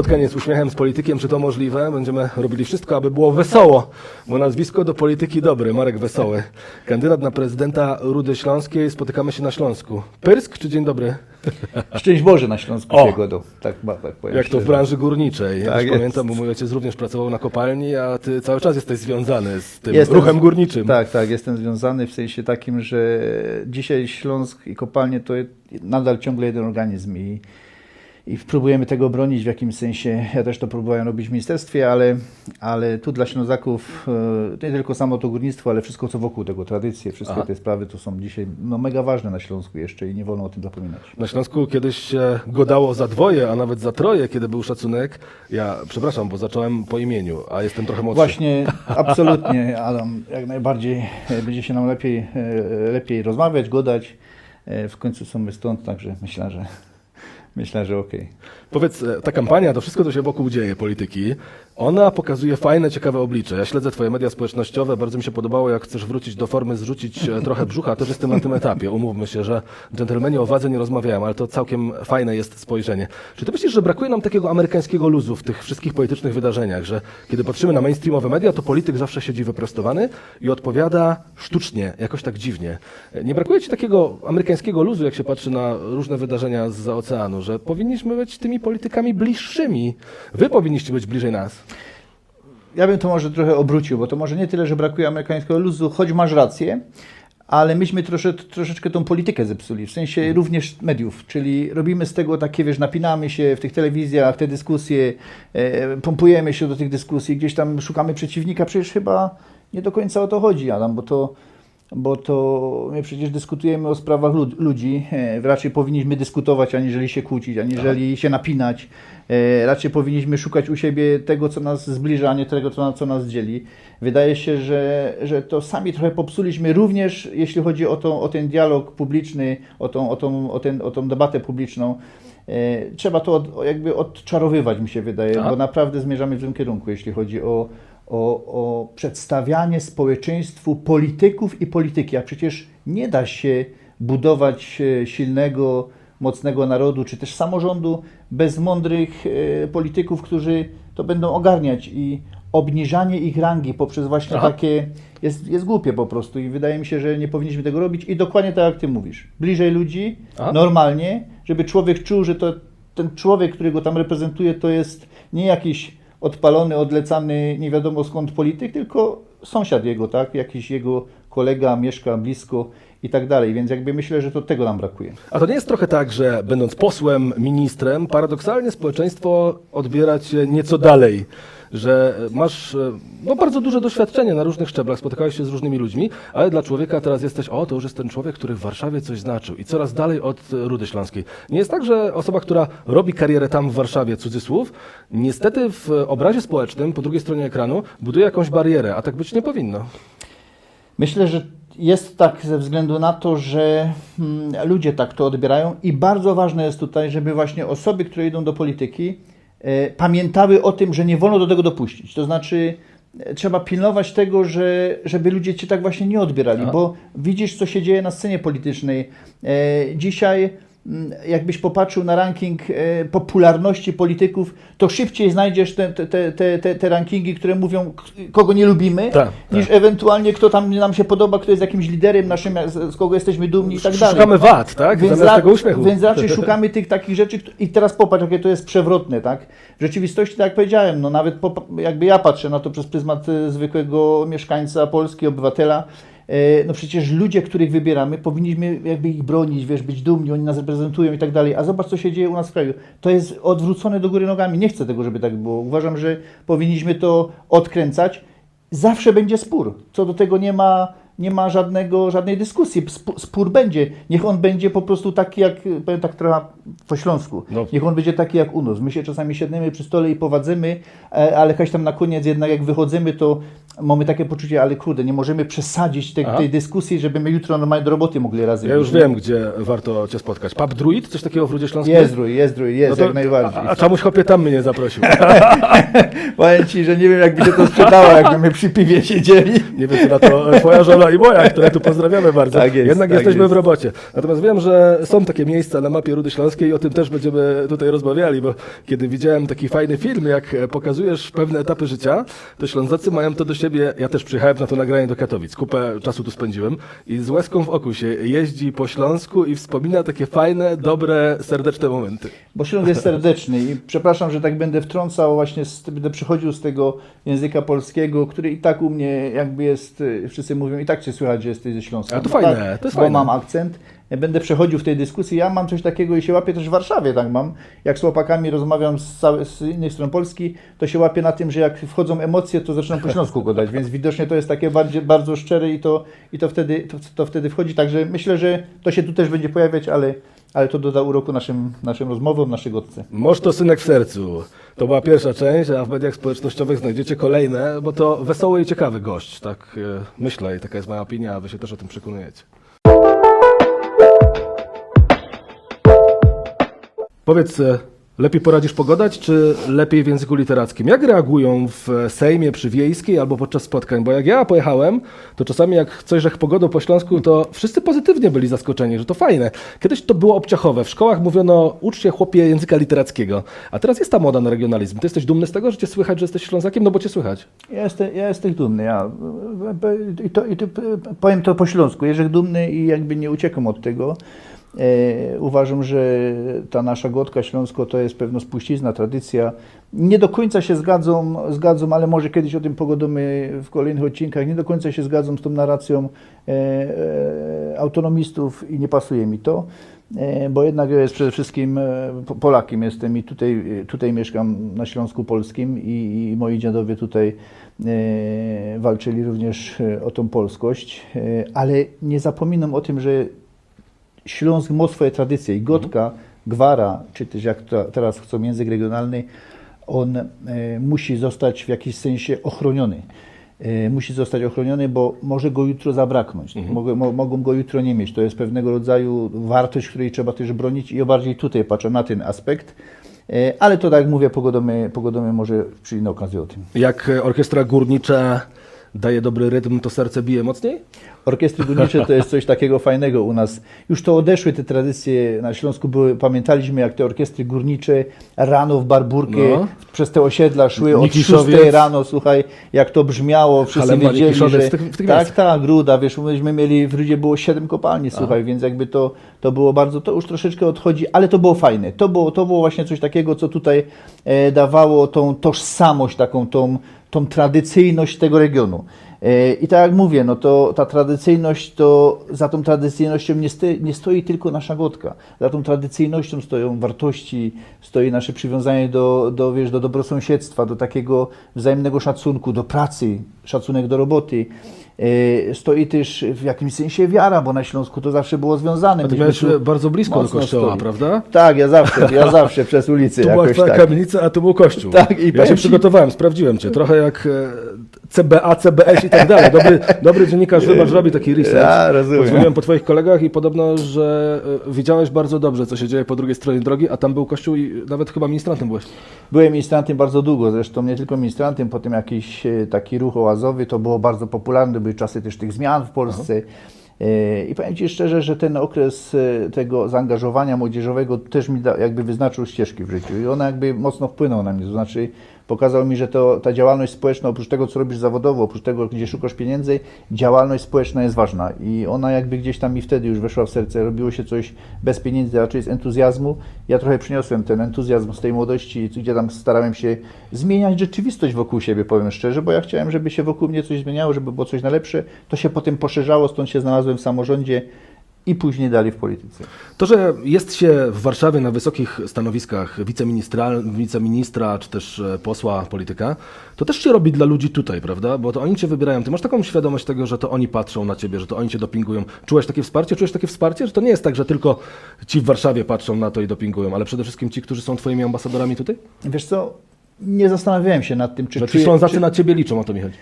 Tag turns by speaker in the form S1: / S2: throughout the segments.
S1: spotkanie z uśmiechem z politykiem, czy to możliwe? Będziemy robili wszystko, aby było wesoło, bo nazwisko do polityki dobry, Marek Wesoły. Kandydat na prezydenta Rudy Śląskiej, spotykamy się na Śląsku. Pyrsk czy dzień dobry?
S2: Szczęść Boże na Śląsku
S1: O!
S2: Jagodo. Tak, ba- tak powiem
S1: Jak to w branży górniczej. Ja
S2: Tak
S1: też
S2: jest.
S1: pamiętam, bo mój ojciec również pracował na kopalni, a ty cały czas jesteś związany z tym
S2: Jestem-
S1: ruchem górniczym.
S2: Tak, tak, jestem związany w sensie takim, że dzisiaj Śląsk i kopalnie to nadal ciągle jeden organizm i, i próbujemy tego bronić w jakimś sensie. Ja też to próbowałem robić w ministerstwie, ale, ale tu dla Ślązaków e, nie tylko samo to górnictwo, ale wszystko co wokół tego, tradycje, wszystkie
S1: Aha.
S2: te sprawy to są dzisiaj no, mega ważne na Śląsku jeszcze i nie wolno o tym zapominać.
S1: Na Śląsku kiedyś się godało za dwoje, a nawet za troje, kiedy był szacunek. Ja przepraszam, bo zacząłem po imieniu, a jestem trochę młodszy.
S2: Właśnie, absolutnie, Adam, jak najbardziej e, będzie się nam lepiej, e, lepiej rozmawiać, godać. W końcu są my stąd, także myślę, że myślę, że okej.
S1: Powiedz, e, ta kampania, to wszystko, co się wokół dzieje, polityki, ona pokazuje fajne, ciekawe oblicze. Ja śledzę twoje media społecznościowe, bardzo mi się podobało, jak chcesz wrócić do formy, zrzucić e, trochę brzucha, też jestem na tym etapie. Umówmy się, że dżentelmeni o wadze nie rozmawiają, ale to całkiem fajne jest spojrzenie. Czy ty myślisz, że brakuje nam takiego amerykańskiego luzu w tych wszystkich politycznych wydarzeniach, że kiedy patrzymy na mainstreamowe media, to polityk zawsze siedzi wyprostowany i odpowiada sztucznie, jakoś tak dziwnie. E, Nie brakuje ci takiego amerykańskiego luzu, jak się patrzy na różne wydarzenia z oceanu, że powinniśmy być tymi politykami bliższymi. Wy powinniście być bliżej nas.
S2: Ja bym to może trochę obrócił, bo to może nie tyle, że brakuje amerykańskiego luzu, choć masz rację, ale myśmy trosze, troszeczkę tą politykę zepsuli, w sensie również mediów, czyli robimy z tego takie, wiesz, napinamy się w tych telewizjach, te dyskusje, e, pompujemy się do tych dyskusji, gdzieś tam szukamy przeciwnika, przecież chyba nie do końca o to chodzi, Adam, bo to bo to my przecież dyskutujemy o sprawach lud- ludzi. E, raczej powinniśmy dyskutować, aniżeli się kłócić, aniżeli się napinać. E, raczej powinniśmy szukać u siebie tego, co nas zbliża, a nie tego, co, co nas dzieli. Wydaje się, że, że to sami trochę popsuliśmy, również jeśli chodzi o, tą, o ten dialog publiczny, o tą, o tą, o ten, o tą debatę publiczną. E, trzeba to od, jakby odczarowywać, mi się wydaje,
S1: Tak.
S2: bo naprawdę zmierzamy w tym kierunku, jeśli chodzi o, o, o przedstawianie społeczeństwu polityków i polityki. A przecież nie da się budować e, silnego, mocnego narodu, czy też samorządu bez mądrych e, polityków, którzy to będą ogarniać i obniżanie ich rangi poprzez właśnie
S1: Aha.
S2: takie jest, jest głupie po prostu i wydaje mi się, że nie powinniśmy tego robić i dokładnie tak jak Ty mówisz. Bliżej ludzi,
S1: Aha.
S2: normalnie, żeby człowiek czuł, że to ten człowiek, który go tam reprezentuje, to jest nie jakiś odpalony, odlecany, nie wiadomo skąd polityk, tylko sąsiad jego, tak? Jakiś jego kolega mieszka blisko i tak dalej. Więc jakby myślę, że to tego nam brakuje.
S1: A to nie jest trochę tak, że będąc posłem, ministrem, paradoksalnie społeczeństwo odbiera cię nieco dalej, że masz e, no, bardzo duże doświadczenie na różnych szczeblach, spotykałeś się z różnymi ludźmi, ale dla człowieka teraz jesteś, o, to już jest ten człowiek, który w Warszawie coś znaczył i coraz dalej od e, Rudy Śląskiej. Nie jest tak, że osoba, która robi karierę tam w Warszawie, cudzysłów, niestety w obrazie społecznym, po drugiej stronie ekranu, buduje jakąś barierę, a tak być nie powinno.
S2: Myślę, że jest tak ze względu na to, że mm, ludzie tak to odbierają i bardzo ważne jest tutaj, żeby właśnie osoby, które idą do polityki, e, pamiętały o tym, że nie wolno do tego dopuścić. To znaczy e, trzeba pilnować tego, że, żeby ludzie cię tak właśnie nie odbierali,
S1: Aha.
S2: bo widzisz, co się dzieje na scenie politycznej. E, dzisiaj jakbyś popatrzył na ranking e, popularności polityków, to szybciej znajdziesz te, te, te, te, te, rankingi, które mówią, kogo nie lubimy,
S1: Tak,
S2: niż
S1: tak.
S2: ewentualnie kto tam nam się podoba, kto jest jakimś liderem naszym, z, kogo jesteśmy dumni i tak dalej.
S1: Szukamy wad, tak? Zamiast
S2: ra-
S1: tego uśmiechu.
S2: więc raczej szukamy tych takich rzeczy i teraz popatrz, jakie to jest przewrotne, tak? W rzeczywistości, tak jak powiedziałem, no nawet jakby ja patrzę na to przez pryzmat e, zwykłego mieszkańca Polski, obywatela, no przecież ludzie, których wybieramy, powinniśmy jakby ich bronić, wiesz, być dumni, oni nas reprezentują i tak dalej, a zobacz, co się dzieje u nas w kraju. To jest odwrócone do góry nogami. Nie chcę tego, żeby tak było. Uważam, że powinniśmy to odkręcać. Zawsze będzie spór. Co do tego nie ma, nie ma żadnego, żadnej dyskusji. Sp- Spór będzie. Niech on będzie po prostu taki, jak powiem tak trochę po śląsku.
S1: No.
S2: Niech on będzie taki jak u nas. My się czasami siedniemy przy stole i powadzymy, e, ale jakaś tam na koniec jednak jak wychodzimy, to mamy takie poczucie, ale kurde, nie możemy przesadzić tej, tej dyskusji, żeby my jutro normalnie do roboty mogli razem
S1: Ja już
S2: iść, nie?
S1: wiem, gdzie warto cię spotkać. Pub Druid? Coś takiego w Rudzie Śląskiej?
S2: Jest drój, jest drój, jest
S1: No to-
S2: jak najbardziej.
S1: A, a czemuś chłopie tam mnie nie zaprosił.
S2: Powiem Ci, że nie wiem, jakby się to sprzedało, jakby my przy piwie siedzieli.
S1: Nie wiem, czy na to twoja żona i moja, które tu pozdrawiamy bardzo.
S2: Tak jest,
S1: Jednak
S2: tak
S1: jesteśmy
S2: jest.
S1: w robocie. Natomiast wiem, że są takie miejsca na mapie Rudy Śląskiej i o tym też będziemy tutaj rozmawiali, bo kiedy widziałem taki fajny film, jak pokazujesz pewne etapy życia, to Ślązacy mają to do ja też przyjechałem na to nagranie do Katowic, kupę czasu tu spędziłem i z łezką w oku się jeździ po Śląsku i wspomina takie fajne, dobre, serdeczne momenty.
S2: Bo Śląsk jest serdeczny i przepraszam, że tak będę wtrącał, właśnie z, będę przechodził z tego języka polskiego, który i tak u mnie jakby jest, y, wszyscy mówią, i tak Cię słychać, że jesteś ze Śląska.
S1: A to
S2: Bo
S1: fajne,
S2: tak,
S1: to jest
S2: bo
S1: fajne.
S2: mam akcent. Będę przechodził w tej dyskusji. Ja mam coś takiego i się łapię też w Warszawie, tak mam. Jak z chłopakami rozmawiam z, z innych stron Polski, to się łapię na tym, że jak wchodzą emocje, to zaczynam po śląsku więc widocznie to jest takie bardziej, bardzo szczere i to, i to, wtedy, to, to wtedy wchodzi. Także myślę, że to się tu też będzie pojawiać, ale, ale to doda uroku naszym, naszym rozmowom, naszej godce.
S1: Moż to synek w sercu. To była pierwsza część, a w mediach społecznościowych znajdziecie kolejne, bo to wesoły i ciekawy gość, tak e, myślę i taka jest moja opinia, a wy się też o tym przekonujecie. Powiedz, e, lepiej poradzisz pogodać, czy lepiej w języku literackim? Jak reagują w Sejmie przy Wiejskiej albo podczas spotkań? Bo jak ja pojechałem, to czasami jak coś żech pogodą po śląsku, to wszyscy pozytywnie byli zaskoczeni, że to fajne. Kiedyś to było obciachowe. W szkołach mówiono, uczcie chłopie języka literackiego. A teraz jest ta moda na regionalizm. Ty jesteś dumny z tego, że cię słychać, że jesteś Ślązakiem? No bo cię słychać.
S2: Ja jestem, ja jestem dumny. Ja, i to, i to, powiem to po śląsku. Jestem dumny i jakby nie uciekam od tego. E, uważam, że ta nasza gotka śląsko to jest pewna spuścizna, tradycja. Nie do końca się zgadzam, zgadzam, ale może kiedyś o tym pogadamy w kolejnych odcinkach. Nie do końca się zgadzam z tą narracją e, e, autonomistów i nie pasuje mi to. Bo jednak jest przede wszystkim Po- Polakiem jestem i tutaj, tutaj mieszkam na Śląsku Polskim i, i moi dziadowie tutaj walczyli również o tą polskość, ale nie zapominam o tym, że Śląsk ma swoje tradycje i gotka, gwara, czy też jak to teraz chcą język regionalny, on e, musi zostać w jakiś sensie ochroniony. E, musi zostać ochroniony, bo może go jutro zabraknąć. Mogą, mo, mogą go jutro nie mieć. To jest pewnego rodzaju wartość, której trzeba też bronić i ja bardziej tutaj patrzę na ten aspekt. E, ale to tak jak mówię, pogodomy, pogodomy może przy innej okazji o tym.
S1: Jak orkiestra górnicza daje dobry rytm, to serce bije mocniej?
S2: Orkiestry górnicze to jest coś takiego fajnego u nas. Już to odeszły te tradycje na Śląsku. Były, pamiętaliśmy, jak te orkiestry górnicze rano w Barburkę
S1: No.
S2: przez te osiedla szły od
S1: Nikiszowiec.
S2: 6 rano, słuchaj, jak to brzmiało, wszyscy
S1: Halemba,
S2: wiedzieli, że...
S1: w tych- w tych
S2: tak, tak, Gruda, wiesz, myśmy mieli, w Rudzie było 7 kopalni, słuchaj, więc jakby to, to było bardzo, to już troszeczkę odchodzi, ale to było fajne. To było, to było właśnie coś takiego, co tutaj e, dawało tą tożsamość, taką tą, tą tradycyjność tego regionu. I tak jak mówię, no to ta tradycyjność, to za tą tradycyjnością nie, sty, nie stoi tylko nasza gotka. Za tą tradycyjnością stoją wartości, stoi nasze przywiązanie do, do, wiesz, do dobrosąsiedztwa, do takiego wzajemnego szacunku, do pracy, szacunek do roboty. E, Stoi też w jakimś sensie wiara, bo na Śląsku to zawsze było związane.
S1: Ty bardzo blisko do kościoła,
S2: stoi.
S1: prawda?
S2: Tak, ja zawsze, ja zawsze przez ulicę
S1: Tu była
S2: jakoś tak.
S1: kamienica, a tu był kościół.
S2: Tak, i
S1: ja się
S2: ci-
S1: przygotowałem, sprawdziłem cię. Trochę jak e, CBA, CBS i tak dalej. Dobry, dobry dziennikarz, wybacz, robi taki research.
S2: Ja rozumiem.
S1: Po twoich kolegach i podobno, że e, widziałeś bardzo dobrze, co się dzieje po drugiej stronie drogi, a tam był kościół i nawet chyba ministrantem byłeś.
S2: Byłem ministrantem bardzo długo, zresztą nie tylko ministrantem, potem jakiś e, taki ruch oazowy, to było bardzo popularne, były czasy też tych zmian w Polsce. E, I powiem Ci szczerze, że ten okres tego zaangażowania młodzieżowego też mi da, jakby wyznaczył ścieżki w życiu i ona jakby mocno wpłynął na mnie, to znaczy pokazał mi, że to, ta działalność społeczna, oprócz tego, co robisz zawodowo, oprócz tego, gdzie szukasz pieniędzy, działalność społeczna jest ważna i ona jakby gdzieś tam mi wtedy już weszła w serce, robiło się coś bez pieniędzy, raczej z entuzjazmu. Ja trochę przyniosłem ten entuzjazm z tej młodości, gdzie tam starałem się zmieniać rzeczywistość wokół siebie, powiem szczerze, bo ja chciałem, żeby się wokół mnie coś zmieniało, żeby było coś na lepsze. To się potem poszerzało, stąd się znalazłem w samorządzie i później dalej w polityce.
S1: To, że jest się w Warszawie na wysokich stanowiskach wiceministra, wiceministra czy też e, posła polityka, to też się robi dla ludzi tutaj, prawda? Bo to oni cię wybierają. Ty masz taką świadomość tego, że to oni patrzą na ciebie, że to oni cię dopingują. Czułeś takie wsparcie? Czujesz takie wsparcie? Że to nie jest tak, że tylko ci w Warszawie patrzą na to i dopingują, ale przede wszystkim ci, którzy są twoimi ambasadorami tutaj?
S2: Wiesz co, nie zastanawiałem się nad tym, czy
S1: Że ci
S2: czuję-
S1: Ślązacy
S2: czy-
S1: na ciebie liczą, o to mi chodzi.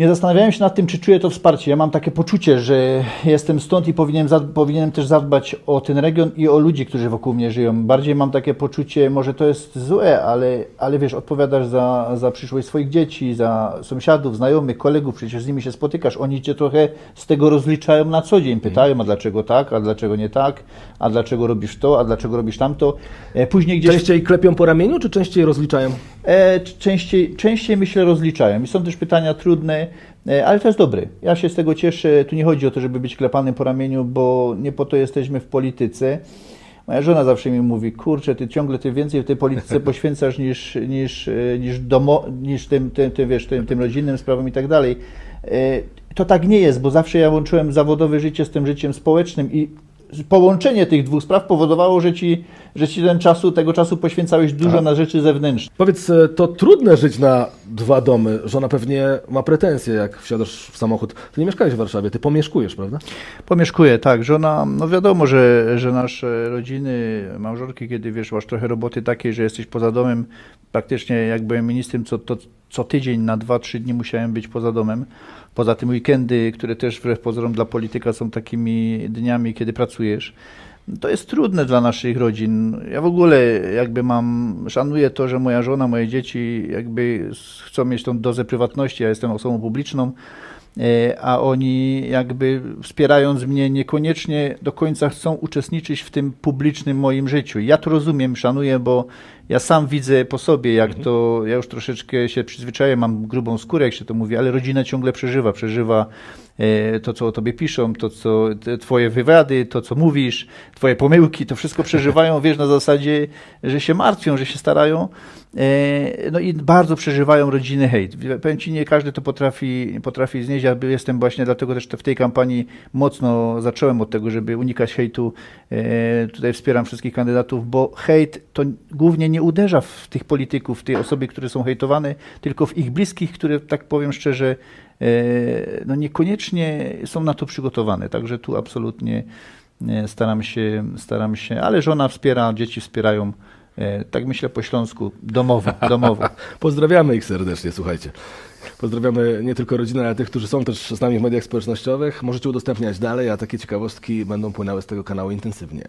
S2: Nie zastanawiałem się nad tym, czy czuję to wsparcie. Ja mam takie poczucie, że jestem stąd i powinienem, powinienem też zadbać o ten region i o ludzi, którzy wokół mnie żyją. Bardziej mam takie poczucie, może to jest złe, ale, ale wiesz, odpowiadasz za, za przyszłość swoich dzieci, za sąsiadów, znajomych, kolegów, przecież z nimi się spotykasz. Oni cię trochę z tego rozliczają na co dzień. Pytają, a dlaczego tak, a dlaczego nie tak, a dlaczego robisz to, a dlaczego robisz tamto. E, Później gdzieś...
S1: Częściej klepią po ramieniu, czy częściej rozliczają?
S2: E, częściej, częściej myślę rozliczają. I są też pytania trudne, e, ale to jest dobre. Ja się z tego cieszę. Tu nie chodzi o to, żeby być klepanym po ramieniu, bo nie po to jesteśmy w polityce. Moja żona zawsze mi mówi, kurczę, ty ciągle ty więcej w tej polityce poświęcasz niż, niż, e, niż, domo, niż tym, tym, tym, wiesz, tym, tym rodzinnym sprawom i tak dalej. To tak nie jest, bo zawsze ja łączyłem zawodowe życie z tym życiem społecznym i połączenie tych dwóch spraw powodowało, że ci, że ci ten czasu, tego czasu poświęcałeś dużo na rzeczy zewnętrzne.
S1: Powiedz, e, to trudne żyć na dwa domy. Żona pewnie ma pretensje, jak wsiadasz w samochód. Ty nie mieszkałeś w Warszawie, ty pomieszkujesz, prawda?
S2: Pomieszkuję, tak. Żona, no wiadomo, że, że nasze rodziny, małżonki, kiedy wiesz, masz trochę roboty takiej, że jesteś poza domem, praktycznie jak byłem ministrem, co, to, co tydzień na dwa, trzy dni musiałem być poza domem. Poza tym weekendy, które też wbrew pozorom dla polityka są takimi dniami, kiedy pracujesz. To jest trudne dla naszych rodzin. Ja w ogóle jakby mam, szanuję to, że moja żona, moje dzieci jakby chcą mieć tą dozę prywatności. Ja jestem osobą publiczną, a oni jakby wspierając mnie niekoniecznie do końca chcą uczestniczyć w tym publicznym moim życiu. Ja to rozumiem, szanuję, bo ja sam widzę po sobie, jak to, ja już troszeczkę się przyzwyczaję, mam grubą skórę, jak się to mówi, ale rodzina ciągle przeżywa, przeżywa e, to, co o tobie piszą, to, co twoje wywiady, to, co mówisz, twoje pomyłki, to wszystko przeżywają, wiesz, na zasadzie, że się martwią, że się starają, e, no i bardzo przeżywają rodziny hejt. Powiem ci, nie każdy to potrafi, potrafi znieść, ja jestem właśnie, dlatego też w tej kampanii mocno zacząłem od tego, żeby unikać hejtu, e, tutaj wspieram wszystkich kandydatów, bo hejt to głównie nie uderza w tych polityków, w te osoby, które są hejtowane, tylko w ich bliskich, które, tak powiem szczerze, e, no niekoniecznie są na to przygotowane. Także tu absolutnie e, staram się, staram się, ale żona wspiera, dzieci wspierają, e, tak myślę po śląsku, domowo, domowo.
S1: Pozdrawiamy ich serdecznie, słuchajcie. Pozdrawiamy nie tylko rodzinę, ale tych, którzy są też z nami w mediach społecznościowych. Możecie udostępniać dalej, a takie ciekawostki będą płynęły z tego kanału intensywnie.